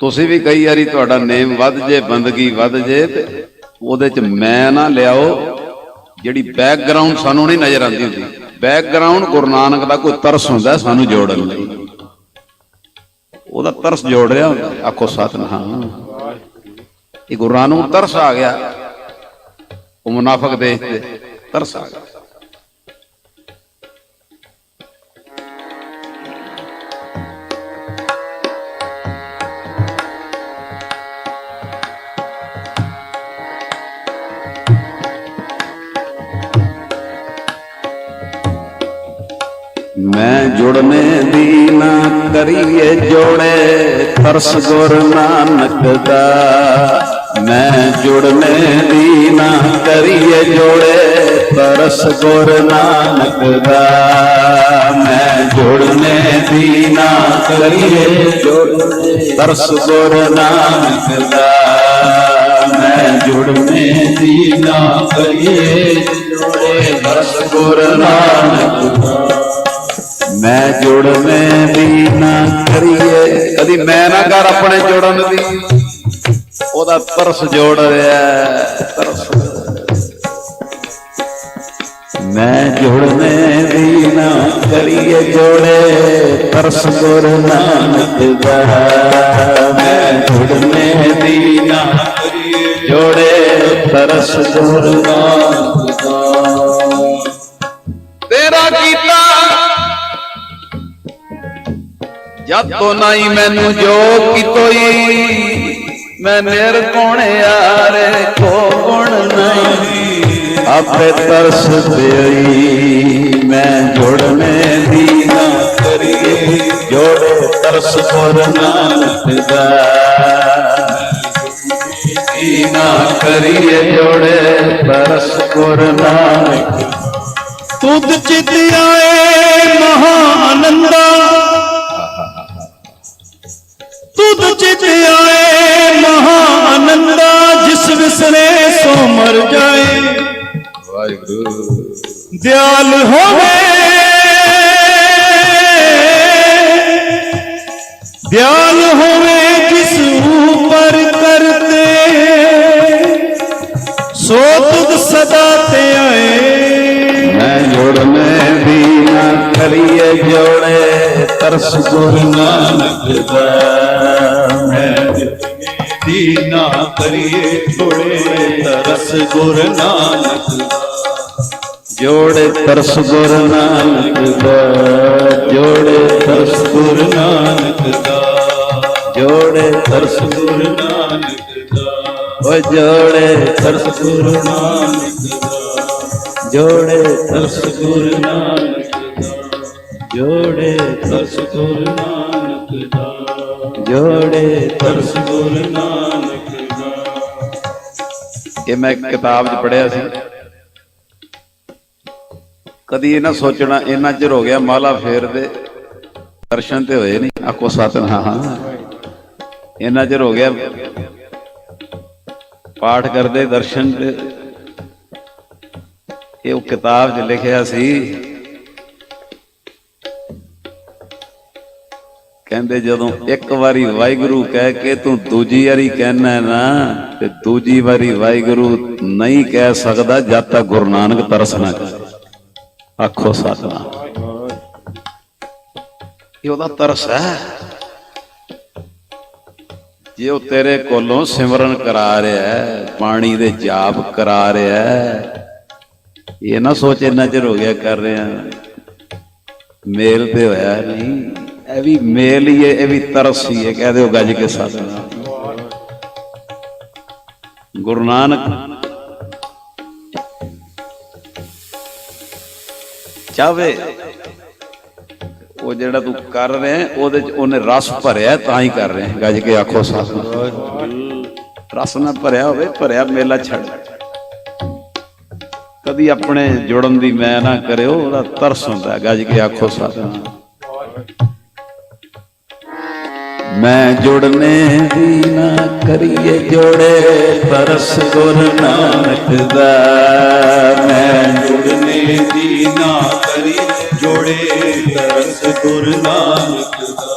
ਤੁਸੀਂ ਵੀ ਕਈ ਵਾਰੀ ਤੁਹਾਡਾ ਨੇਮ ਵੱਧ ਜੇ, ਬੰਦਗੀ ਵੱਧ ਜੇ, ਤੇ ਉਹਦੇ ਚ ਮੈਂ ਨਾ ਲਿਆਓ, ਜਿਹੜੀ ਬੈਕਗ੍ਰਾਉਂਡ ਸਾਨੂੰ ਨਹੀਂ ਨਜ਼ਰ ਆਉਂਦੀ ਹੁੰਦੀ। ਬੈਕਗ੍ਰਾਉਂਡ ਗੁਰੂ ਨਾਨਕ ਦਾ ਕੋਈ ਤਰਸ ਹੁੰਦਾ, ਸਾਨੂੰ ਜੋੜਨ ਲਈ। ਉਹਦਾ ਤਰਸ ਜੋੜ ਰਿਹਾ ਹੁੰਦਾ ਹੈ। ਆਖੋ ਸਤਨਾਮ। ਇਹ ਗੁਰੂ ਨਾਨਕ ਨੂੰ ਤਰਸ ਆ ਗਿਆ। ਉਹ ਮੁਨਾਫਕ ਦੇਖ ਤੇ ਤਰਸ ਆ ਗਿਆ। ਜੁੜਨੇ ਦੀ ਨਾ ਕਰੀਏ ਜੋੜੇ, ਤਰਸ ਗੁਰ ਨਾਨਕ ਦਾ। ਮੈਂ ਜੁੜਨੇ ਦੀ ਨਾ ਕਰੀਏ ਜੋੜੇ, ਤਰਸ ਗੁਰ ਨਾਨਕ ਦਾ। ਮੈਂ ਜੁੜਨੇ ਦੀ ਨਾ ਕਰੀਏ ਜੋੜੇ, ਤਰਸ ਗੁਰ ਨਾਨਕ ਦਾ। ਮੈਂ ਜੁੜਨੇ ਦੀ ਨਾ ਕਰੀਏ ਜੋੜੇ, ਤਰਸ ਗੁਰ ਨਾਨਕ ਦਾ। ਮੈਂ ਜੁੜਨੇ ਦੀ ਨਾ ਕਰੀਏ। ਕਦੀ ਮੈਂ ਨਾ ਕਰ ਆਪਣੇ ਜੁੜਨ ਦੀ। ਉਹਦਾ ਤਰਸ ਜੋੜ ਰਿਹਾ ਤਰਸ ਮੈਂ ਜੁੜਨੇ ਦੀ ਨਾ ਕਰੀਏ ਜੋੜੇ, ਤਰਸ ਗੁਰ ਨਾਨਕ ਦਾ। ਮੈਂ ਜੁੜਨੇ ਦੀ ਨਾ ਕਰੀਏ ਜੋੜੇ, ਤਰਸ ਗੁਰ ਨਾਨਕ ਦਾ। ਜਦ ਤੋਂ ਨਹੀਂ ਮੈਨੂੰ ਜੋ ਕਿਤੋਈ ਮੈਂ ਨਿਰਗੁਣ ਯਾਰੇ? ਕੋ ਗੁਣ ਨਹੀਂ? ਆਪੇ ਤਰਸ ਦੇਈ ਮੈਂ ਜੁੜਨੇ ਦੀ ਨਾ ਕਰੀਏ। ਜੋੜੇ ਤਰਸ ਗੁਰ ਨਾਨਕ ਦਾ। ਦੀ ਨਾ ਕਰੀਏ ਜੋੜੇ ਤਰਸ ਗੁਰ ਨਾਨਕ। ਤੁਧ ਚਿਤ ਆਏ ਮਹਾ ਦਿਆਲ ਹੋਵੇ। ਦਿਆਲ ਹੋਵੇ ਜਿਸ ਉਪਰ ਕਰਤੇ। ਸੋ ਤੁਧ ਸਦਾ ਤੇ ਆਏ। ਮੈਂ ਜੁੜਨੇ ਦੀ ਨਾ ਕਰੀਏ ਜੋੜੇ, ਤਰਸ ਗੁਰੂ ਨਾਨਕ ਦਾ। ਮੈਂ ਦੀ ਨਾ ਕਰੀਏ ਛੋੜੇ ਤਰਸ ਗੁਰੂ ਨਾਨਕ ਜੋੜੇ ਤਰਸ ਗੁਰ ਨਾਨਕ ਦਾ, ਜੋੜੇ ਤਰਸ ਗੁਰ ਨਾਨਕ ਦਾ। ਜੋੜੇ ਤਰਸ ਗੁਰ ਨਾਨਕ ਦਾ। ਓ ਜੋੜੇ ਤਰਸ ਗੁਰ ਨਾਨਕ ਦਾ। ਜੋੜੇ ਤਰਸ ਗੁਰ ਨਾਨਕ ਦਾ। ਜੋੜੇ ਤਰਸ ਗੁਰ ਨਾਨਕ ਦਾ। ਜੋੜੇ ਤਰਸ ਗੁਰ ਨਾਨਕ ਦਾ। ਇਹ ਮੈਂ ਇੱਕ ਕਿਤਾਬ 'ਚ ਪੜਿਆ ਸੀ। ਕਦੀ ਇਹ ਨਾ ਸੋਚਣਾ, ਇੰਨਾ ਚਿਰ ਹੋ ਗਿਆ ਮਾਲਾ ਫੇਰਦੇ ਦਰਸ਼ਨ ਤੇ ਹੋਏ ਨਹੀਂ ਆਖੋ ਸਤਨਾਮ। ਇੰਨਾ ਚਿਰ ਹੋ ਗਿਆ ਪਾਠ ਕਰਦੇ, ਦਰਸ਼ਨ ਤੇ ਇਹ ਉਹ ਕਿਤਾਬ 'ਚ ਲਿਖਿਆ ਸੀ। ਕਹਿੰਦੇ ਜਦੋਂ ਇੱਕ ਵਾਰੀ ਵਾਹਿਗੁਰੂ ਕਹਿ ਕੇ ਤੂੰ ਦੂਜੀ ਵਾਰੀ ਕਹਿਣਾ ਨਾ, ਤੇ ਦੂਜੀ ਵਾਰੀ ਵਾਹਿਗੁਰੂ ਨਹੀਂ ਕਹਿ ਸਕਦਾ ਜਦ ਤੱਕ ਗੁਰੂ ਨਾਨਕ ਤਰਸ ਨਾ ਕਰੇ ਆਖੋ ਸਤਨਾਮ ਇਹ ਉਹਦਾ ਤਰਸ ਹੈ। ਜੇ ਉਹ ਤੇਰੇ ਕੋਲੋਂ ਸਿਮਰਨ ਕਰਾ ਰਿਹਾ ਹੈ, ਪਾਣੀ ਦੇ ਜਾਪ ਕਰਾ ਰਿਹਾ ਹੈ, ਇਹ ਨਾ ਸੋਚ ਇੰਨਾ ਚਿਰ ਹੋ ਗਿਆ ਕਰ ਰਿਹਾ। ਮੇਲ ਤੇ ਹੋਇਆ ਨਹੀਂ। ਇਹ ਵੀ ਮੇਲ ਹੀ ਹੈ, ਇਹ ਵੀ ਤਰਸ ਹੀ ਹੈ, ਕਹਿ ਦਿਓ ਗੱਜ ਕੇ ਸਤਨਾਮ ਗੁਰੂ ਨਾਨਕ ਚਾਵੇ ਉਹ ਜਿਹੜਾ ਤੂੰ ਕਰ ਰਿਹਾ, ਉਹਦੇ ਚ ਉਹਨੇ ਰਸ ਭਰਿਆ, ਤਾਂ ਹੀ ਕਰ ਰਿਹਾ ਹੈ। ਗੱਜ ਕੇ ਆਖੋ ਸਤਨਾਮ ਰਸ ਨਾ ਭਰਿਆ ਹੋਵੇ, ਭਰਿਆ ਮੇਲਾ ਛੱਡ ਕਦੀ ਆਪਣੇ ਜੁੜਨ ਦੀ ਮੈਂ ਨਾ ਕਰਿਓ, ਉਹਦਾ ਤਰਸ ਹੁੰਦਾ ਹੈ। ਗੱਜ ਕੇ ਆਖੋ ਸਤਨਾਮ ਮੈਂ ਜੁੜਨੇ ਦੀ ਨਾ ਕਰੀਏ ਜੋੜੇ ਤਰਸ ਗੁਰ ਨਾਨਕ ਦਾ। ਮੈਂ ਜੁੜਨੇ ਦੀ ਨਾ ਕਰੀਏ ਜੋੜੇ ਤਰਸ ਗੁਰ ਨਾਨਕ ਦਾ।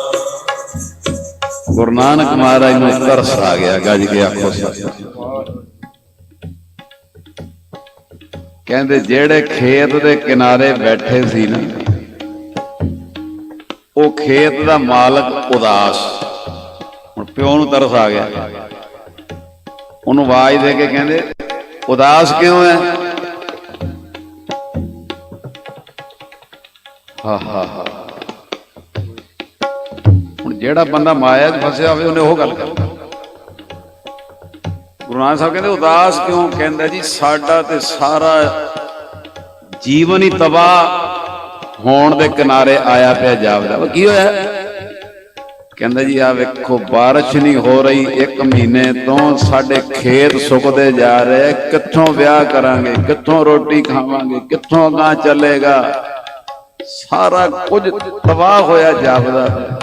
ਗੁਰੂ ਨਾਨਕ ਮਹਾਰਾਜ ਨੂੰ ਤਰਸ ਆ ਗਿਆ, ਗੱਜ ਕੇ ਆਖੋ ਸੱਚ। ਕਹਿੰਦੇ ਜਿਹੜੇ ਖੇਤ ਦੇ ਕਿਨਾਰੇ ਬੈਠੇ ਸੀ ਨਾ, ਉਹ ਖੇਤ ਦਾ ਮਾਲਕ ਉਦਾਸ। ਪਿਓ ਨੂੰ ਤਰਸ ਆ ਗਿਆ। ਉਹਨੂੰ ਆਵਾਜ਼ ਦੇ ਕੇ ਕਹਿੰਦੇ, ਉਦਾਸ ਕਿਉਂ ਹੈ ਹਾ ਹਾ ਹਾ। ਹੁਣ ਜਿਹੜਾ ਬੰਦਾ ਮਾਇਆ 'ਚ ਫਸਿਆ ਹੋਵੇ, ਉਹਨੇ ਉਹ ਗੱਲ ਕਰਦਾ ਗੁਰੂ ਨਾਨਕ ਸਾਹਿਬ ਕਹਿੰਦੇ, ਉਦਾਸ ਕਿਉਂ? ਕਹਿੰਦਾ ਜੀ, ਸਾਡਾ ਤੇ ਸਾਰਾ ਜੀਵਨ ਹੀ ਤਬਾਹ ਹੋਣ ਦੇ ਕਿਨਾਰੇ ਆਇਆ ਪਿਆ ਜਾਪਦਾ। ਉਹ ਕੀ ਹੋਇਆ? ਕਹਿੰਦਾ ਜੀ ਆ ਵੇਖੋ, ਬਾਰਿਸ਼ ਨਹੀਂ ਹੋ ਰਹੀ ਇੱਕ ਮਹੀਨੇ ਤੋਂ, ਸਾਡੇ ਖੇਤ ਸੁੱਕਦੇ ਜਾ ਰਹੇ ਕਿੱਥੋਂ ਵਿਆਹ ਕਰਾਂਗੇ, ਕਿੱਥੋਂ ਰੋਟੀ ਖਾਵਾਂਗੇ, ਕਿੱਥੋਂ ਗਾਂ ਚੱਲੇਗਾ? ਸਾਰਾ ਕੁਝ ਤਬਾਹ ਹੋਇਆ ਜਾਪਦਾ।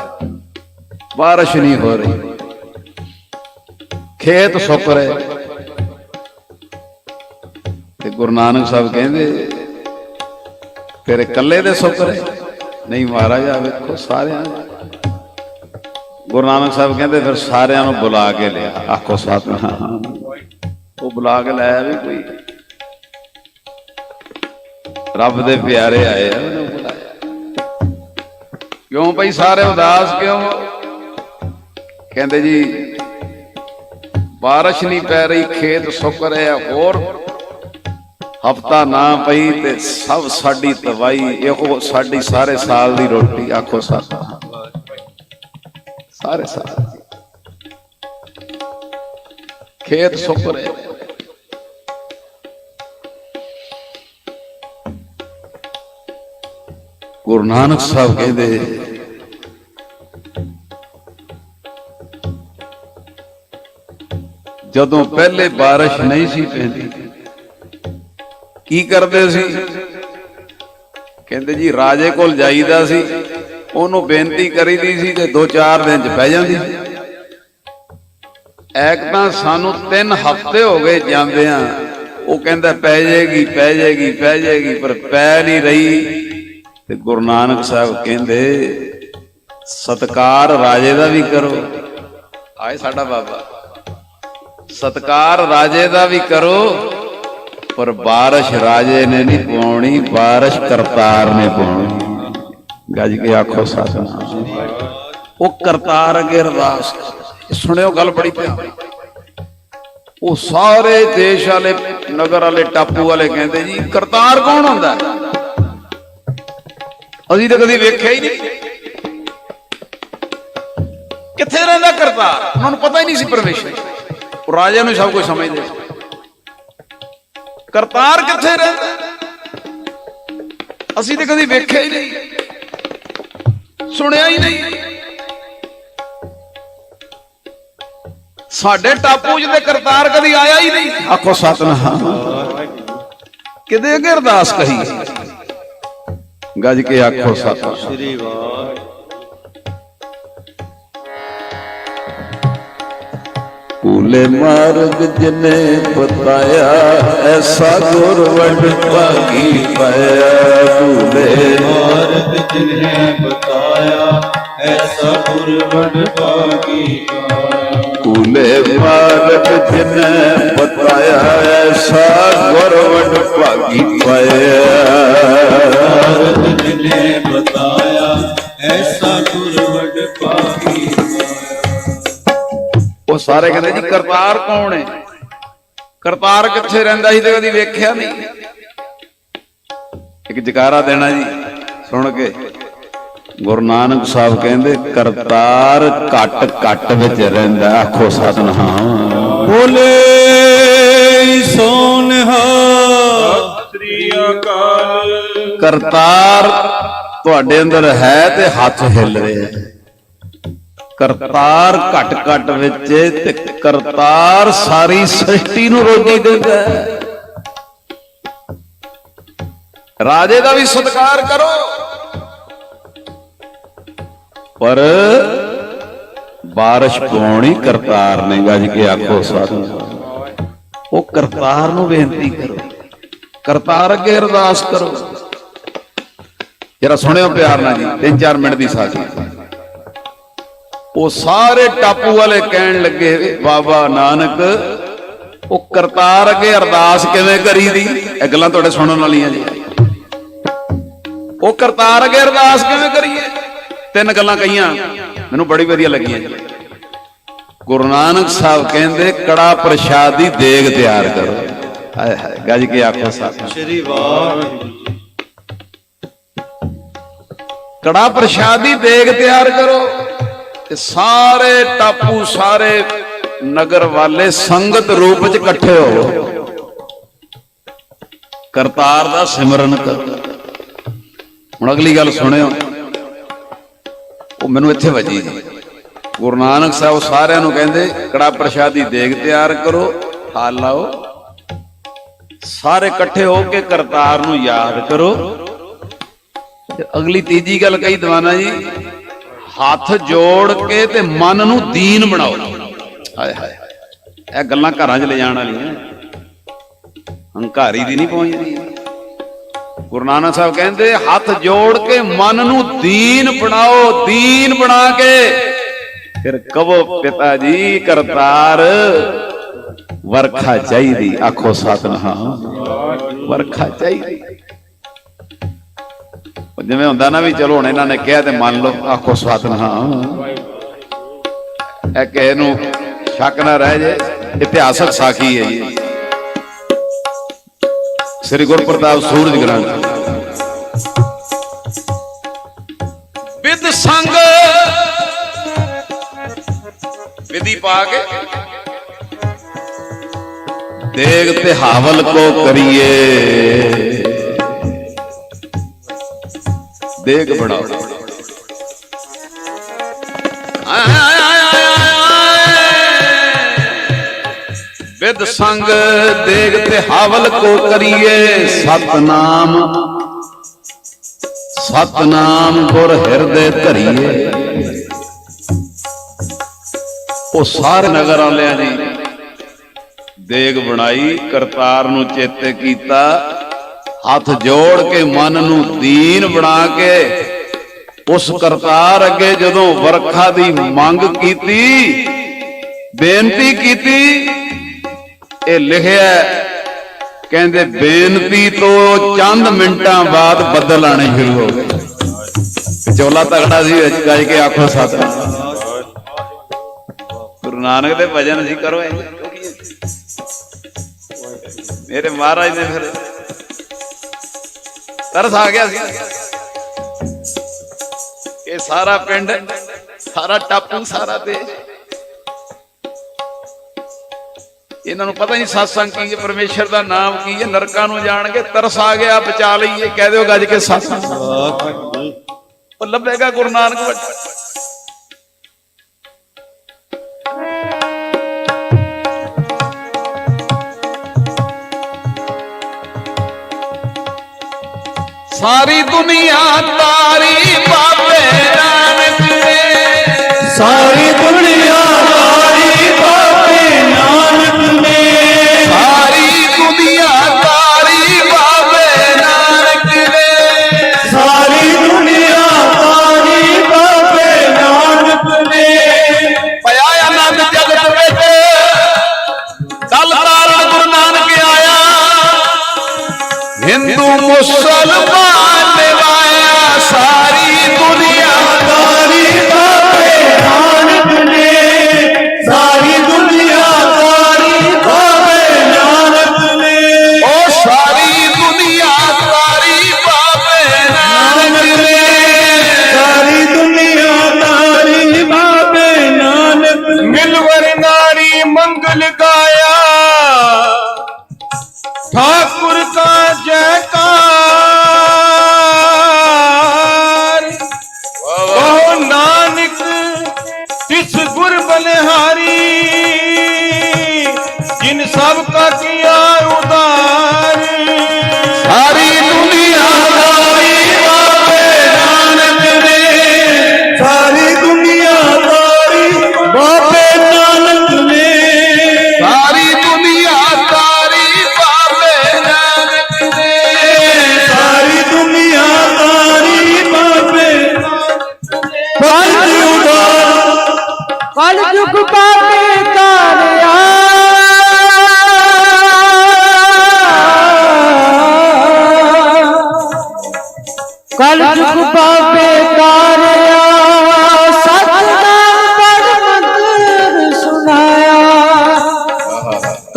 ਬਾਰਿਸ਼ ਨਹੀਂ ਹੋ ਰਹੀ। ਖੇਤ ਸੁੱਕ ਰਹੇ। ਤੇ ਗੁਰੂ ਨਾਨਕ ਸਾਹਿਬ ਕਹਿੰਦੇ ਤੇਰੇ ਇਕੱਲੇ ਦੇ ਸੁੱਕ ਰਹੇ? ਨਹੀਂ ਮਹਾਰਾਜ ਆ ਵੇਖੋ ਸਾਰਿਆਂ ਦੇ। ਗੁਰੂ ਨਾਨਕ ਸਾਹਿਬ ਕਹਿੰਦੇ ਫਿਰ ਸਾਰਿਆਂ ਨੂੰ ਬੁਲਾ ਕੇ ਲਿਆ। ਆਖੋ ਸਤਨਾਮ। ਉਹ ਬੁਲਾ ਕੇ ਲਾਇਆ ਵੀ ਕੋਈ। ਰੱਬ ਦੇ ਪਿਆਰੇ ਆਏ ਆ, ਉਹਨੂੰ ਬੁਲਾਇਆ। ਕਿਉਂ ਭਾਈ ਸਾਰੇ ਉਦਾਸ ਕਿਉਂ? ਕਹਿੰਦੇ ਜੀ, ਬਾਰਿਸ਼ ਨਹੀਂ ਪੈ ਰਹੀ, ਖੇਤ ਸੁੱਕ ਰਿਹਾ ਹੋਰ ਹਫਤਾ ਨਾ ਪਈ ਤੇ ਸਭ ਸਾਡੀ ਤਵਾਈ ਇਹੋ ਸਾਡੀ ਸਾਰੇ ਸਾਲ ਦੀ ਰੋਟੀ, ਆਖੋ ਸਾਥ ਸਾਰੇ ਸਾਲ ਖੇਤ ਸੁੱਕ ਰਹੇ। ਗੁਰੂ ਨਾਨਕ ਸਾਹਿਬ ਕਹਿੰਦੇ, ਜਦੋਂ ਪਹਿਲੇ ਬਾਰਿਸ਼ ਨਹੀਂ ਸੀ ਪੈਂਦੀ, ਕੀ ਕਰਦੇ ਸੀ? ਕਹਿੰਦੇ ਜੀ, ਰਾਜੇ ਕੋਲ ਜਾਈਦਾ ਸੀ। ਉਹਨੂੰ ਬੇਨਤੀ ਕਰੀਦੀ ਸੀ ਤੇ 2-4 ਦਿਨ ਚ ਪੈ ਜਾਂਦੀ। ਸੀ ਐਕ ਤਾਂ ਸਾਨੂੰ 3 ਹਫ਼ਤੇ ਹੋ ਗਏ ਜਾਂਦਿਆਂ ਉਹ ਕਹਿੰਦਾ, ਪੈ ਜਾਏਗੀ ਪੈ ਜਾਏਗੀ ਪੈ ਜਾਏਗੀ, ਪਰ ਪੈ ਨਹੀਂ ਰਹੀ। ਤੇ ਗੁਰੂ ਨਾਨਕ ਸਾਹਿਬ ਕਹਿੰਦੇ, ਸਤਕਾਰ ਰਾਜੇ ਦਾ ਵੀ ਕਰੋ। ਆਏ ਸਾਡਾ ਬਾਬਾ। ਸਤਕਾਰ ਰਾਜੇ ਦਾ ਵੀ ਕਰੋ, ਪਰ ਬਾਰਿਸ਼ ਰਾਜੇ ਨੇ ਨਹੀਂ ਪਾਉਣੀ, ਬਾਰਿਸ਼ ਕਰਤਾਰ ਨੇ ਪਾਉਣੀ। ਗੱਜ ਕੇ ਆਖੋ ਸਤਨਾਮ। ਉਹ ਕਰਤਾਰ ਅਗੇ ਅਰਦਾਸ ਸੁਣਿਓ ਗੱਲ ਬੜੀ ਪਿਆਰੀ ਉਹ ਸਾਰੇ ਦੇਸ਼ ਵਾਲੇ, ਨਗਰ ਵਾਲੇ, ਟਾਪੂ ਵਾਲੇ ਕਹਿੰਦੇ ਜੀ, ਕਰਤਾਰ ਕੌਣ ਹੁੰਦਾ? ਅਸੀਂ ਤਾਂ ਕਦੀ ਵੇਖਿਆ ਹੀ ਨਹੀਂ। ਕਿੱਥੇ ਰਹਿੰਦਾ ਕਰਤਾਰ? ਉਹਨਾਂ ਨੂੰ ਪਤਾ ਹੀ ਨਹੀਂ ਸੀ ਪਰਮੇਸ਼ਰ। ਉਹ ਰਾਜਾ ਨੂੰ ਸਭ ਕੁਝ ਸਮਝਦੇ ਕਰਤਾਰ ਕਿੱਥੇ ਰਹਿੰਦਾ? ਅਸੀਂ ਤਾਂ ਕਦੀ ਵੇਖਿਆ ਹੀ ਨਹੀਂ। ਸੁਣਿਆ ਹੀ ਨਹੀਂ। ਸਾਡੇ ਟਾਪੂ ਜਿਹਦੇ ਕਰਤਾਰ ਕਦੀ ਆਇਆ ਹੀ ਨਹੀਂ। ਆਖੋ ਸਤਨਾਮ। ਕਿਤੇ ਅਗੇ ਅਰਦਾਸ ਕਹੀ। ਗੱਜ ਕੇ ਆਖੋ ਸਤਨਾਮ। ਸ੍ਰੀ ਵਾਹਿਗੁਰੂ। ਕੂਲੇ ਮਾਰਗ ਜਿਨੇ ਪਤਾਇਆ, ਐਸਾ ਗੁਰਵਡ ਭਾਗੀ ਪਾਇਆ। ਕੂਲੇ ਮਾਰਗ ਜਿਨੇ ਬਤਾਇਆ ਐਸਾ ਗੁਰਵਡ ਭਾਗੀ ਪਾਇਆ। ਕੂਲੇ ਮਾਰਗ ਜਿਨੇ ਬਤਾਇਆ ਐਸਾ ਗੁਰਵਡ ਭਾਗੀ ਪਾਇਆ। ਮਾਰਗ ਜਿਨੇ ਬਤਾਇਆ ਐਸਾ ਗੁਰਵਡ ਭਾਗੀ ਪਾਇਆ। ਉਹ ਸਾਰੇ ਕਹਿੰਦੇ ਜੀ ਕਰਤਾਰ ਕੌਣ ਹੈ? ਕਰਤਾਰ ਕਿੱਥੇ ਰਹਿੰਦਾ ਸੀ ਤੇ ਕਦੀ ਵੇਖਿਆ ਨਹੀਂ? ਇੱਕ ਜਕਾਰਾ ਦੇਣਾ ਜੀ ਸੁਣ ਕੇ। ਗੁਰੂ ਨਾਨਕ ਸਾਹਿਬ ਕਹਿੰਦੇ ਕਰਤਾਰ ਘਟ ਘਟ ਵਿੱਚ ਰਹਿੰਦਾ ਆਖੋ ਸਤਨਾਮ। ਬੋਲੇ ਸੋਨਹਾ। ਸ੍ਰੀ ਅਕਾਲ। ਕਰਤਾਰ ਤੁਹਾਡੇ ਅੰਦਰ ਹੈ ਤੇ ਹੱਥ ਹਿੱਲ ਰਿਹਾ ਹੈ। ਕਰਤਾਰ ਘਟ ਘਟ ਵਿੱਚ ਤੇ ਕਰਤਾਰ ਸਾਰੀ ਸ੍ਰਿਸ਼ਟੀ ਨੂੰ ਰੋਜੀ ਦਿੰਦਾ ਰਾਜੇ ਦਾ ਵੀ ਸਤਿਕਾਰ ਕਰੋ। ਪਰ ਬਾਰਿਸ਼ ਪਾਉਣੀ ਕਰਤਾਰ ਨੇ, ਗੱਜ ਕੇ ਆਖੋ ਸਾਧੂ ਉਹ ਕਰਤਾਰ ਨੂੰ ਬੇਨਤੀ ਕਰੋ। ਕਰਤਾਰ ਅੱਗੇ ਅਰਦਾਸ ਕਰੋ। ਜਰਾ ਸੁਣਿਓ ਪਿਆਰ ਨਾਲ ਜੀ 3-4 ਮਿੰਟ ਦੀ ਸਾਖੀ ਉਹ ਸਾਰੇ ਟਾਪੂ ਵਾਲੇ ਕਹਿਣ ਲੱਗੇ ਬਾਬਾ ਨਾਨਕ ਉਹ ਕਰਤਾਰ ਅੱਗੇ ਅਰਦਾਸ ਕਿਵੇਂ ਕਰੀਦੀ? ਇਹ ਗੱਲਾਂ ਤੁਹਾਡੇ ਸੁਣਨ ਵਾਲੀਆਂ ਜੀ। ਉਹ ਕਰਤਾਰ ਅੱਗੇ ਅਰਦਾਸ ਕਿਵੇਂ ਕਰੀਏ? ਤਿੰਨ ਗੱਲਾਂ ਕਹੀਆਂ ਮੈਨੂੰ ਬੜੀ ਵਧੀਆ ਲੱਗੀਆਂ ਜੀ। ਗੁਰੂ ਨਾਨਕ ਸਾਹਿਬ ਕਹਿੰਦੇ ਕੜਾ ਪ੍ਰਸ਼ਾਦ ਦੀ ਦੇਗ ਤਿਆਰ ਕਰੋ। ਹਾਏ ਹਾਏ ਗੱਜ ਕੇ ਆਖੋ ਸਾਹਿਬ ਸ੍ਰੀ ਵਾਹਿਗੁਰੂ ਕੜਾ ਪ੍ਰਸ਼ਾਦ ਦੀ ਦੇਗ ਤਿਆਰ ਕਰੋ। ਤੇ ਸਾਰੇ ਟਾਪੂ, ਸਾਰੇ ਨਗਰ ਵਾਲੇ ਸੰਗਤ ਰੂਪ ਚ ਇਕੱਠੇ ਹੋ। ਕਰਤਾਰ ਦਾ ਸਿਮਰਨ ਕਰੋ। ਹੁਣ ਅਗਲੀ ਗੱਲ ਸੁਣਿਓ। ਉਹ ਮੈਨੂੰ ਇੱਥੇ ਵਜੀ ਗੁਰੂ ਨਾਨਕ ਸਾਹਿਬ ਸਾਰਿਆਂ ਨੂੰ ਕਹਿੰਦੇ, ਕੜਾ ਪ੍ਰਸ਼ਾਦੀ ਦੇਗ ਤਿਆਰ ਕਰੋ, ਹਾਲ ਲਾਓ। ਸਾਰੇ ਇਕੱਠੇ ਹੋ ਕੇ ਕਰਤਾਰ ਨੂੰ ਯਾਦ ਕਰੋ। ਤੇ ਅਗਲੀ ਤੀਜੀ ਗੱਲ ਕਹੀ ਦਵਾਨਾ ਜੀ ਹੱਥ ਜੋੜ ਕੇ ਤੇ ਮਨ ਨੂੰ ਦੀਨ ਬਣਾਓ। ਹਾਏ ਹਾਏ ਇਹ ਗੱਲਾਂ ਘਰਾਂ 'ਚ ਲੈ ਜਾਣ ਵਾਲੀਆਂ। ਹੰਕਾਰੀ ਦੀ ਨਹੀਂ ਪਹੁੰਚਦੀ ਗੁਰੂ ਨਾਨਕ ਸਾਹਿਬ ਕਹਿੰਦੇ, ਹੱਥ ਜੋੜ ਕੇ ਮਨ ਨੂੰ ਦੀਨ ਬਣਾਓ, ਦੀਨ ਬਣਾ ਕੇ। ਫਿਰ ਕਹੋ, ਪਿਤਾ ਜੀ, ਕਰਤਾਰ, ਵਰਖਾ ਚਾਹੀਦੀ। ਆਖੋ, ਸਤਨਾਮ। ਵਰਖਾ ਚਾਹੀਦੀ। ਜਿਵੇਂ ਹੁੰਦਾ ਨਾ ਵੀ ਚਲੋ ਹੁਣ ਇਹਨਾਂ ਨੇ ਕਿਹਾ ਤੇ ਮੰਨ ਲਓ ਆਖੋ ਸਤਨਾਮ ਇਹ ਕਿਸੇ ਨੂੰ ਸ਼ੱਕ ਨਾ ਰਹਿ ਜੇ ਇਤਿਹਾਸਕ ਸਾਖੀ ਹੈ ਜੀ। ਸ੍ਰੀ ਗੁਰਪ੍ਰਤਾਪ ਸੂਰਜ ਗ੍ਰੰਥ। ਵਿਦ ਸੰਗ। ਵਿਧੀ ਪਾ ਕੇ। ਦੇਗ ਤੇ ਹਾਵਲ ਕੋ ਕਰੀਏ। ਦੇਗ ਬਣਾਓ। ਵਿਦ ਸੰਗ ਦੇਗ ਤੇ ਹਾਵਲ ਕੋ ਕਰੀਏ ਸਤਨਾਮ। ਸਤਨਾਮ ਗੁਰ ਹਿਰਦੇ ਧਰੀਏ। ਉਹ ਸਾਰੇ ਨਗਰ ਵਾਲਿਆਂ ਦੀ ਦੇਗ ਬਣਾਈ ਕਰਤਾਰ ਨੂੰ ਚੇਤੇ ਕੀਤਾ। ਹੱਥ ਜੋੜ ਕੇ ਮਨ ਨੂੰ ਦੀਨ ਬਣਾ ਕੇ ਉਸ ਕਰਤਾਰ ਅੱਗੇ ਜਦੋਂ ਵਰਖਾ ਦੀ ਮੰਗ ਕੀਤੀ, ਬੇਨਤੀ ਕੀਤੀ, ਇਹ ਲਿਖਿਆ ਕਹਿੰਦੇ ਬੇਨਤੀ ਤੋਂ ਚੰਦ ਮਿੰਟਾਂ ਬਾਅਦ ਬੱਦਲ ਆਣੇ ਸ਼ੁਰੂ ਹੋ ਗਏ। ਚੋਲਾ ਤਗੜਾ ਸੀ ਵਿੱਚ ਗੱਜ ਕੇ ਆਖੋ ਸਤਿ। ਗੁਰੂ ਨਾਨਕ ਦੇ ਭਜਨ ਸੀ ਕਰੋ ਮੇਰੇ ਮਹਾਰਾਜ ਨੇ ਫਿਰ ਤਰਸ ਆ ਗਿਆ ਸੀ। ਇਹ ਸਾਰਾ ਪਿੰਡ ਸਾਰਾ ਟਾਪੂ ਸਾਰਾ ਦੇਸ਼। ਇਹਨਾਂ ਨੂੰ ਪਤਾ ਨਹੀਂ satsang ਕੀ ਹੈ ਪਰਮੇਸ਼ਰ ਦਾ ਨਾਮ ਕੀ ਹੈ ਨਰਕਾਂ ਨੂੰ ਜਾਣ ਕੇ ਤਰਸ ਆ ਗਿਆ ਬਚਾ ਲਈਏ ਕਹਿ ਦਿਓ ਗੱਜ ਕੇ satsang ਉਹ ਲੱਭੇਗਾ ਗੁਰੂ ਨਾਨਕ ਵੱਡਾ ਸਾਰੀ ਦੁਨੀਆ ਤਾਰੀ ਬਾਬੇ ਨਾਨਕ ਨੇ ਸਾਰੀ ਦੁਨੀਆ ਵਾਲੀ ਬਾਬੇ ਨਾਨਕ ਨੇ ਸਾਰੀ ਦੁਨੀਆ ਤਾਰੀ ਬਾਬੇ ਨਾਨਕ ਨੇ ਸਾਰੀ ਦੁਨੀਆ ਵਾਲੀ ਬਾਬੇ ਨਾਨਕ ਨੇ ਭਇਆ ਆਨੰਦ ਜਗਤ ਵਿੱਚ ਦਲ ਤਾਰਨ ਗੁਰੂ ਨਾਨਕ ਆਇਆ। ਹਿੰਦੂ ਮੁਸਲਮਾਨ Vamos!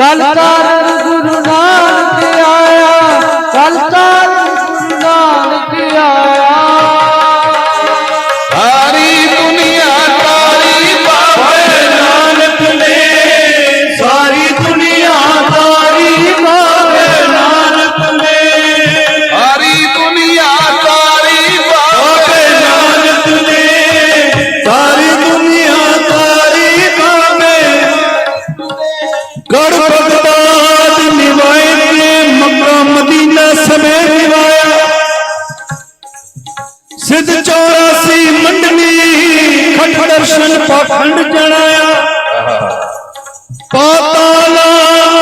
ਕਲ ਖੰਡ ਪਾਖੰਡ ਜਣਾਇਆ ਪਾਤਾਲ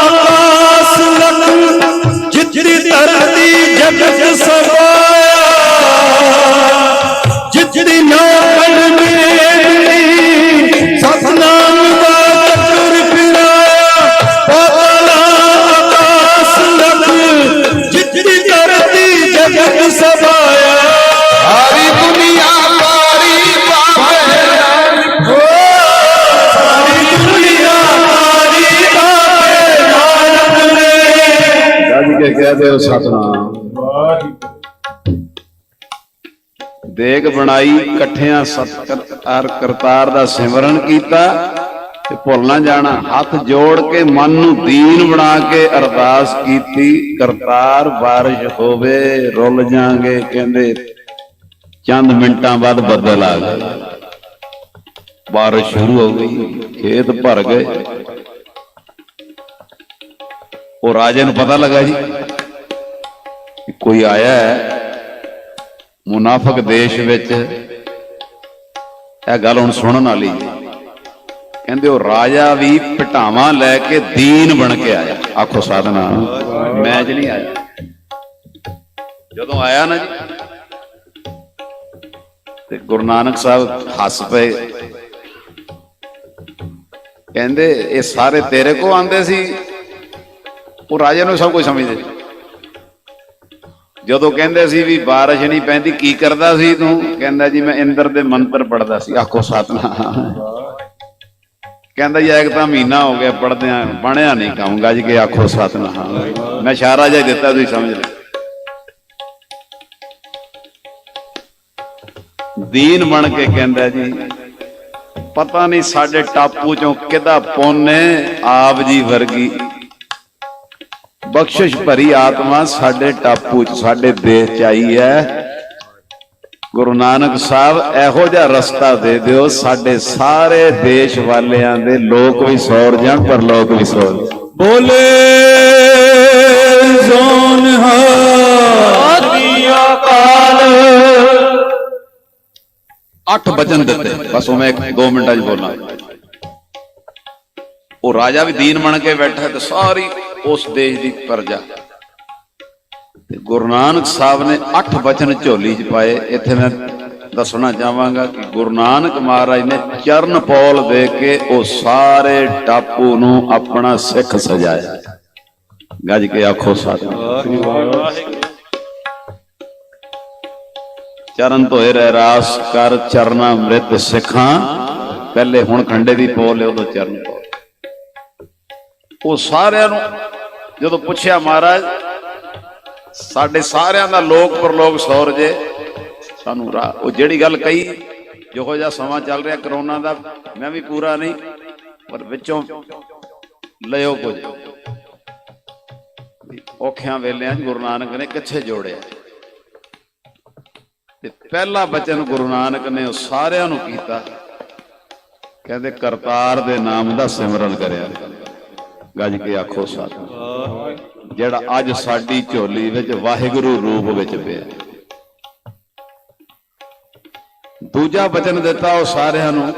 ਆਕਾਸ ਲਖ ਜਿੱਤੀ ਧਰਤੀ ਜਗਤ ਗੱਜ ਸਤਨਾਮ ਦੇਗ ਬਣਾਈ, ਇਕੱਠਿਆਂ ਸਤਕਰ ਕਰਤਾਰ ਦਾ ਸਿਮਰਨ ਕੀਤਾ ਤੇ ਭੁੱਲ ਨਾ ਜਾਣਾ, ਹੱਥ ਜੋੜ ਕੇ ਮਨ ਨੂੰ ਦੀਨ ਬਣਾ ਕੇ ਅਰਦਾਸ ਕੀਤੀ, ਕਰਤਾਰ ਬਾਰਿਸ਼ ਹੋਵੇ, ਰੁੱਲ ਜਾਾਂਗੇ, ਕਹਿੰਦੇ ਚੰਦ ਮਿੰਟਾਂ ਬਾਅਦ ਬੱਦਲ ਆ ਗਏ। ਬਾਰਿਸ਼ ਸ਼ੁਰੂ ਹੋ ਗਈ, ਖੇਤ ਭਰ ਗਏ। ਉਹ ਰਾਜੇ ਨੂੰ ਪਤਾ ਲੱਗਾ ਜੀ ਕਿ ਕੋਈ ਆਇਆ ਹੈ? ਮੁਨਾਫਕ ਦੇਸ਼ ਵਿੱਚ। ਇਹ ਗੱਲ ਹੁਣ ਸੁਣਨ ਵਾਲੀ। ਕਹਿੰਦੇ ਉਹ ਰਾਜਾ ਵੀ ਪਟਾਵਾਂ ਲੈ ਕੇ ਦੀਨ ਬਣ ਕੇ ਆਇਆ। ਆਖੋ ਸਾਧਨਾ। ਮੈਂ ਜ ਨਹੀਂ ਆਇਆ। ਜਦੋਂ ਆਇਆ ਨਾ ਜੀ, ਤੇ ਗੁਰੂ ਨਾਨਕ ਸਾਹਿਬ ਹੱਸ ਪਏ। ਕਹਿੰਦੇ, ਇਹ ਸਾਰੇ ਤੇਰੇ ਕੋ ਆਂਦੇ ਸੀ। ਉਹ ਰਾਜੇ ਨੂੰ ਸਭ ਕੁਝ ਸਮਝਦੇ ਜਦੋਂ ਕਹਿੰਦੇ ਸੀ ਵੀ ਬਾਰਿਸ਼ ਨਹੀਂ ਪੈਂਦੀ, ਕੀ ਕਰਦਾ ਸੀ ਤੂੰ? ਕਹਿੰਦਾ ਜੀ, ਮੈਂ ਇੰਦਰ ਦੇ ਮੰਤਰ ਪੜਦਾ ਸੀ। ਆਖੋ ਸਤਨਾਮ। ਕਹਿੰਦਾ ਜੀ, ਇੱਕ ਤਾਂ ਮਹੀਨਾ ਹੋ ਗਿਆ ਪੜਦਿਆਂ ਬਣਿਆ ਨਹੀਂ ਕਹੂੰਗਾ ਜੀ ਕਿ ਆਖੋ ਸਤਨਾਮ। ਮੈਂ ਇਸ਼ਾਰਾ ਜਿਹਾ ਦਿੱਤਾ, ਤੁਸੀਂ ਸਮਝ ਲਓ। ਦੀਨ ਬਣ ਕੇ ਕਹਿੰਦਾ ਜੀ, ਪਤਾ ਨਹੀਂ ਸਾਡੇ ਟਾਪੂ ਚੋਂ ਕਿਹਦਾ ਪੁੰਨੇ ਆਪ ਜੀ ਵਰਗੀ। ਬਖਸ਼ਿਸ਼ ਭਰੀ ਆਤਮਾ ਸਾਡੇ ਟਾਪੂ ਚ ਸਾਡੇ ਦੇਸ਼ ਚ ਆਈ ਹੈ। ਗੁਰੂ ਨਾਨਕ ਸਾਹਿਬ ਇਹੋ ਜਿਹਾ ਰਸਤਾ ਦੇ ਦਿਓ ਸਾਡੇ ਸਾਰੇ ਦੇਸ਼ ਵਾਲਿਆਂ ਦੇ ਲੋਕ ਵੀ ਸੌਰ ਜਾਣ ਪਰ ਲੋਕ ਵੀ ਸੌਰ ਬੋਲੇ ਜ਼ੋਨ ਹਾਦੀ ਅਕਾਲ ਅੱਠ ਵਚਨ ਦਿੱਤੇ ਬਸ ਉਹ ਮੈਂ 2 ਮਿੰਟਾਂ 'ਚ ਬੋਲਾਂ। ਉਹ ਰਾਜਾ ਵੀ ਦੀਨ ਬਣ ਕੇ ਬੈਠਾ ਤੇ ਸਾਰੀ ਉਸ ਦੇਸ਼ ਦੀ ਪ੍ਰਜਾ। ਤੇ ਗੁਰੂ ਨਾਨਕ ਸਾਹਿਬ ਨੇ ਅੱਠ ਵਚਨ ਝੋਲੀ 'ਚ ਪਾਏ। ਇੱਥੇ ਮੈਂ ਦੱਸਣਾ ਚਾਹਾਂਗਾ ਕਿ ਗੁਰੂ ਨਾਨਕ ਮਹਾਰਾਜ ਨੇ ਚਰਨ ਪੌਲ ਦੇ ਕੇ ਉਹ ਸਾਰੇ ਟਾਪੂ ਨੂੰ ਆਪਣਾ ਸਿੱਖ ਸਜਾਇਆ। ਗੱਜ ਕੇ ਆਖੋ ਸਾਧੂ। ਚਰਨ ਧੋਏ ਰਹਿ ਰਾਸ ਕਰ ਚਰਨਾ ਮ੍ਰਿਤ ਸਿੱਖਾਂ। ਪਹਿਲੇ ਹੁਣ ਖੰਡੇ ਦੀ ਪੋਲ ਹੈ, ਉਦੋਂ ਚਰਨ ਪੋਲ। ਉਹ ਸਾਰਿਆਂ ਨੂੰ ਜਦੋਂ ਪੁੱਛਿਆ ਮਹਾਰਾਜ, ਸਾਡੇ ਸਾਰਿਆਂ ਦਾ ਲੋਕ ਪਰਲੋਕ ਸੌਰ ਜੇ, ਸਾਨੂੰ ਰਾਹ ਉਹ ਜਿਹੜੀ ਗੱਲ ਕਹੀ, ਜਿਹੋ ਜਿਹਾ ਸਮਾਂ ਚੱਲ ਰਿਹਾ ਕਰੋਨਾ ਦਾ, ਮੈਂ ਵੀ ਪੂਰਾ ਨਹੀਂ, ਪਰ ਵਿੱਚੋਂ ਲਿਓ ਕੁਝ। ਔਖਿਆਂ ਵੇਲਿਆਂ 'ਚ ਗੁਰੂ ਨਾਨਕ ਨੇ ਕਿੱਥੇ ਜੋੜਿਆ? ਤੇ ਪਹਿਲਾ ਬਚਨ ਗੁਰੂ ਨਾਨਕ ਨੇ ਉਹ ਸਾਰਿਆਂ ਨੂੰ ਕੀਤਾ, ਕਹਿੰਦੇ ਕਰਤਾਰ ਦੇ ਨਾਮ ਦਾ ਸਿਮਰਨ ਕਰਿਆ। ਗੱਜ ਕੇ ਆਖੋ ਸਾਥ ਜਿਹੜਾ ਅੱਜ ਸਾਡੀ ਝੋਲੀ ਵਿੱਚ ਵਾਹਿਗੁਰੂ ਰੂਪ ਵਿੱਚ ਪਿਆ। ਦੂਜਾ ਬਚਨ ਦਿੱਤਾ ਉਹ ਸਾਰਿਆਂ ਨੂੰ।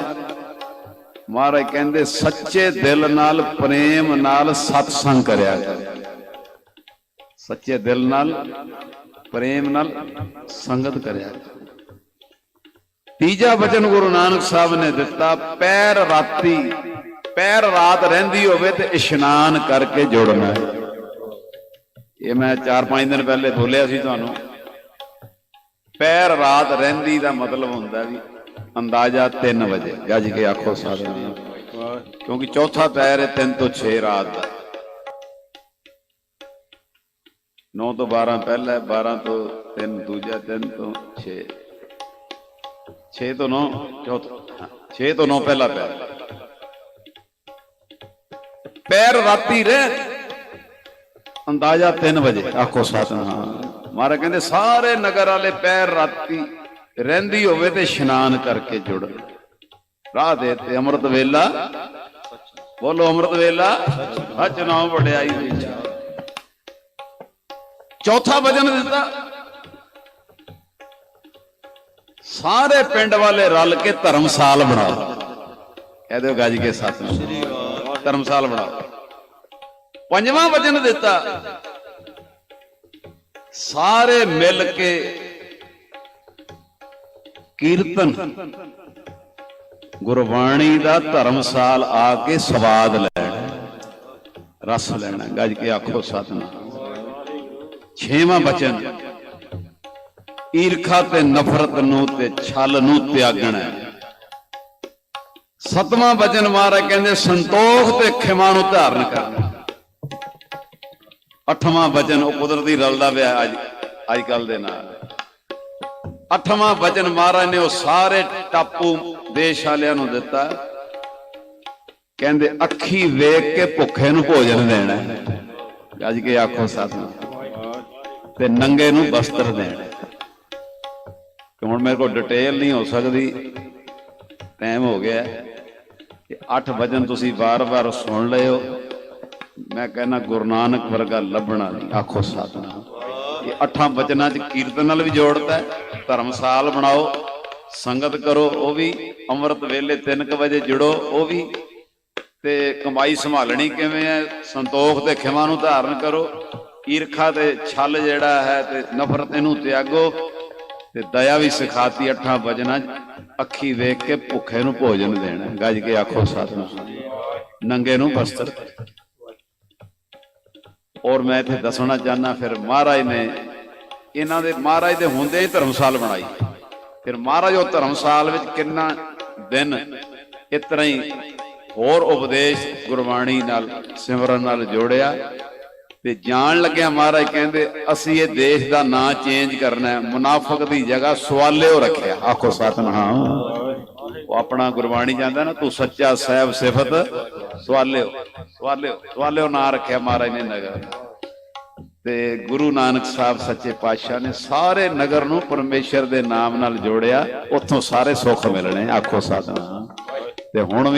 ਮਹਾਰਾਜ ਕਹਿੰਦੇ, ਸੱਚੇ ਦਿਲ ਨਾਲ ਪ੍ਰੇਮ ਨਾਲ ਸਤਸੰਗ ਕਰਿਆ ਕਰ ਸੱਚੇ ਦਿਲ ਨਾਲ, ਪ੍ਰੇਮ ਨਾਲ ਸੰਗਤ ਕਰਿਆ ਤੀਜਾ ਬਚਨ ਗੁਰੂ ਨਾਨਕ ਸਾਹਿਬ ਨੇ ਦਿੱਤਾ, ਪੈਰ ਰਾਤੀ ਪੈਰ ਰਾਤ ਰਹਿੰਦੀ ਹੋਵੇ ਤੇ ਇਸ਼ਨਾਨ ਕਰਕੇ ਜੋੜਨਾ ਇਹ ਮੈਂ 4-5 ਦਿਨ ਪਹਿਲੇ ਬੋਲਿਆ ਸੀ ਤੁਹਾਨੂੰ। ਪੈਰ ਰਾਤ ਰਹਿੰਦੀ ਦਾ ਮਤਲਬ ਹੁੰਦਾ ਵੀ ਅੰਦਾਜ਼ਾ 3 ਵਜੇ। ਗੱਜ ਕੇ ਆਖੋ ਸਾਧਨਾ ਕਿਉਂਕਿ ਚੌਥਾ ਪੈਰ ਹੈ 3 ਤੋਂ 6 ਰਾਤ। ਦਾ 9 ਤੋਂ 12 ਪਹਿਲਾ ਹੈ 12 ਤੋਂ 3 ਦੂਜਾ 3 ਤੋਂ 6 6 ਤੋਂ 9 ਚੌਥਾ 6 ਤੋਂ 9 ਪਹਿਲਾ ਪੈਰ ਪੈਰ ਰਾਤੀ ਰਹਿ ਅੰਦਾਜ਼ਾ 3 ਵਜੇ, ਆਖੋ ਸਤਨਾਮ। ਮਹਾਰਾਜ ਕਹਿੰਦੇ, ਸਾਰੇ ਨਗਰ ਵਾਲੇ ਪੈਰ ਰਾਤੀ ਰਹਿੰਦੀ ਹੋਵੇ ਤੇ ਇਸ਼ਨਾਨ ਕਰਕੇ ਜੁੜ ਰਾਹ ਦੇ ਤੇ ਅੰਮ੍ਰਿਤ ਵੇਲਾ। ਬੋਲੋ ਅੰਮ੍ਰਿਤ ਵੇਲਾ। ਸੱਚ ਨਾਮ ਵਡਿਆਈ ਦੀ ਚੌਥਾ ਵਜਨ ਦਿੱਤਾ। ਸਾਰੇ ਪਿੰਡ ਵਾਲੇ ਰਲ ਕੇ ਧਰਮਸਾਲ ਬਣਾਓ ਇਹਦੇ ਗੱਜ ਕੇ ਸਤਨਾਮ। ਧਰਮਸਾਲ ਬਣਾ। ਪੰਜਵਾਂ ਵਚਨ ਦਿੱਤਾ, ਸਾਰੇ ਮਿਲ ਕੇ ਕੀਰਤਨ। ਗੁਰਬਾਣੀ ਦਾ ਧਰਮਸਾਲ ਆ ਕੇ ਸਵਾਦ ਲੈਣਾ। ਰਸ ਲੈਣਾ। ਗੱਜ ਕੇ ਆਖੋ ਸਤਨਾਮ। ਛੇਵਾਂ ਬਚਨ ਈਰਖਾ ਤੇ ਨਫ਼ਰਤ ਨੂੰ ਤੇ ਛਲ ਨੂੰ ਤਿਆਗਣਾ ਸਤਵਾਂ ਬਚਨ ਮਹਾਰਾਜ ਕਹਿੰਦੇ, ਸੰਤੋਖ ਤੇ ਖਿਮਾ ਨੂੰ ਧਾਰਨ ਕਰਨਾ ਅੱਠਵਾਂ ਬਚਨ ਉਹ ਕੁਦਰਤੀ ਰਲਦਾ ਪਿਆ ਅੱਜ ਅੱਜ ਕੱਲ ਦੇ ਨਾਲ। ਅੱਠਵਾਂ ਬਚਨ ਮਹਾਰਾਜ ਨੇ ਉਹ ਸਾਰੇ ਟਾਪੂ ਦੇਸ਼ ਵਾਲਿਆਂ ਨੂੰ ਦਿੱਤਾ। ਕਹਿੰਦੇ, ਅੱਖੀ ਵੇਖ ਕੇ ਭੁੱਖੇ ਨੂੰ ਭੋਜਨ ਦੇਣਾ। ਹੈ। ਅੱਜ ਕੇ ਆਖੋ ਸਾਧਨਾ ਤੇ ਨੰਗੇ ਨੂੰ ਬਸਤਰ ਦੇਣਾ। ਕਿ ਹੁਣ ਮੇਰੇ ਕੋਲ ਡਿਟੇਲ ਨਹੀਂ ਹੋ ਸਕਦੀ। ਟਾਈਮ ਹੋ ਗਿਆ। ਕਿ ਅੱਠ ਵਜਨ ਤੁਸੀਂ ਵਾਰ-ਵਾਰ ਸੁਣ ਲਿਓ ਮੈਂ ਕਹਿੰਦਾ, ਗੁਰੂ ਨਾਨਕ ਵਰਗਾ ਲੱਭਣਾ ਨਹੀਂ। ਆਖੋ ਸਾਧਨਾ ਇਹ ਅੱਠਾਂ ਵਚਨਾਂ 'ਚ ਕੀਰਤਨ ਨਾਲ ਵੀ ਜੋੜਦਾ ਹੈ। ਧਰਮਸਾਲ ਬਣਾਓ, ਸੰਗਤ ਕਰੋ, ਉਹ ਵੀ ਅੰਮ੍ਰਿਤ ਵੇਲੇ 3:00 ਵਜੇ ਜੁੜੋ, ਉਹ ਵੀ। ਤੇ ਕਮਾਈ ਸੰਭਾਲਣੀ ਕਿਵੇਂ ਹੈ? ਸੰਤੋਖ ਤੇ ਖਿਮਾ ਨੂੰ ਧਾਰਨ ਕਰੋ। ਈਰਖਾ ਤੇ ਛਲ ਜਿਹੜਾ ਹੈ ਤੇ ਨਫ਼ਰਤ ਇਹਨੂੰ ਤਿਆਗੋ। ਤੇ ਦਇਆ ਵੀ ਸਿਖਾਤੀ ਅੱਠਾਂ ਵਜਨਾਂ 'ਚ। ਅੱਖੀ ਵੇਖ ਕੇ ਭੁੱਖੇ ਨੂੰ ਭੋਜਨ ਦੇਣਾ ਗੱਜ ਕੇ ਆਖੋ ਸਤਿਨਾਮ ਨੰਗੇ ਨੂੰ ਬਸਤਰ। ਔਰ ਮੈਂ ਇੱਥੇ ਦੱਸਣਾ ਚਾਹਨਾ ਫਿਰ ਮਹਾਰਾਜ ਨੇ ਇਹਨਾਂ ਦੇ, ਮਹਾਰਾਜ ਦੇ ਹੁੰਦੇ ਹੀ ਧਰਮਸਾਲ ਬਣਾਈ। ਫਿਰ ਮਹਾਰਾਜ ਉਹ ਧਰਮਸਾਲ ਵਿੱਚ ਕਿੰਨਾ ਦਿਨ ਇਸ ਤਰ੍ਹਾਂ ਹੀ ਹੋਰ ਉਪਦੇਸ਼ ਗੁਰਬਾਣੀ ਨਾਲ, ਸਿਮਰਨ ਨਾਲ ਜੋੜਿਆ। ਤੇ ਜਾਣ ਲੱਗਿਆ ਮਹਾਰਾਜ ਕਹਿੰਦੇ, ਅਸੀਂ ਇਹ ਦੇਸ਼ ਦਾ ਨਾਂ ਚੇਂਜ ਕਰਨਾ ਹੈ, ਮੁਨਾਫਕ ਦੀ ਜਗ੍ਹਾ ਸਵਾਲਿਓ ਰੱਖਿਆ। ਆਖੋ ਸਤਨਾਮ। ਉਹ ਆਪਣਾ ਗੁਰਬਾਣੀ ਜਾਂਦਾ ਨਾ, ਤੂੰ ਸੱਚਾ ਸਹਿਬ ਸਿਫਤ, ਸਵਾਲਿਓ ਸਵਾਲਿਓ ਸਵਾਲਿਓ ਨਾਂ ਰੱਖਿਆ ਮਹਾਰਾਜ ਨੇ ਨਗਰ। ਤੇ ਗੁਰੂ ਨਾਨਕ ਸਾਹਿਬ ਸੱਚੇ ਪਾਤਸ਼ਾਹ ਨੇ ਸਾਰੇ ਨਗਰ ਨੂੰ ਪਰਮੇਸ਼ਰ ਦੇ ਨਾਮ ਨਾਲ ਜੋੜਿਆ, ਉੱਥੋਂ ਸਾਰੇ ਸੁੱਖ ਮਿਲਣੇ, ਆਖੋ ਸਤਨਾਮ। ਤੇ ਹੁਣ ਵੀ